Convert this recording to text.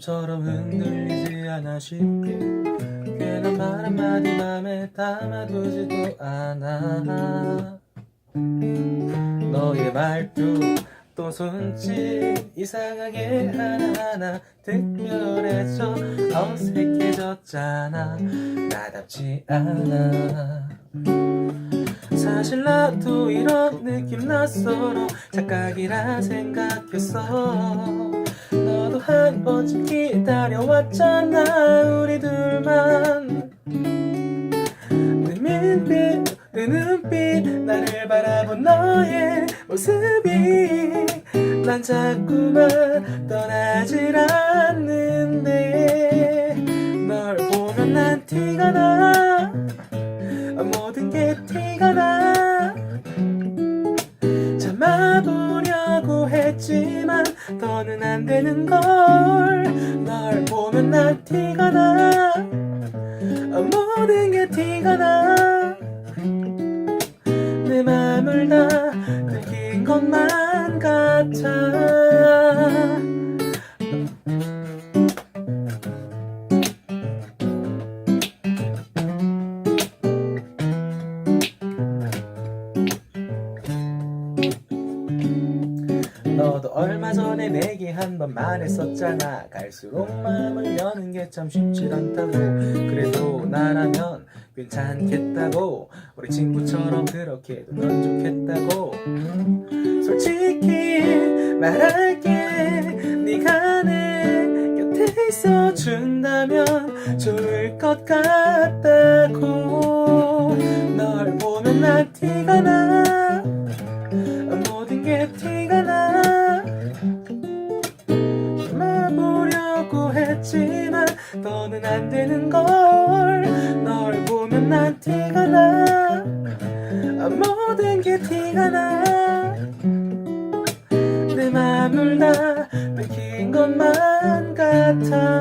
좀처럼 흔들리지 않아 쉽게. 괜한 말 한마디 맘에 담아두지도 않아. 너의 말투 또 손짓 이상하게 하나하나 특별해져 어색해졌잖아. 나답지 않아. 사실 나도 이런 느낌 낯설어 착각이라 생각했어. 너도 한 번쯤 기다려왔잖아 우리 둘만. 내 눈빛 내 눈빛 나를 바라본 너의 모습이 난 자꾸만 떠나질 않는데 널 보면 난 티가 나. 모든 게 티가 나. 참아보려고 했지만 더는 안 되는 걸널 보면 난 티가 나. 모든 게 티가 나 것만 같아. 너도 얼마 전에 내게 한 번 말했었잖아. 갈수록 마음을 여는 게 참 쉽질 않다고. 그래도 나라면 괜찮겠다고. 우리 친구처럼 그렇게도 넌 좋겠다고. 솔직히 말할게. 네가 내 곁에 있어준다면 좋을 것 같다고. 널 보면 난 티가 나. 모든 게 티가 나. 참아보려고 했지만 더는 안 되는 걸널 난 티가 나. 모든 게 티가 나내 맘을 다 뺏긴 것만 같아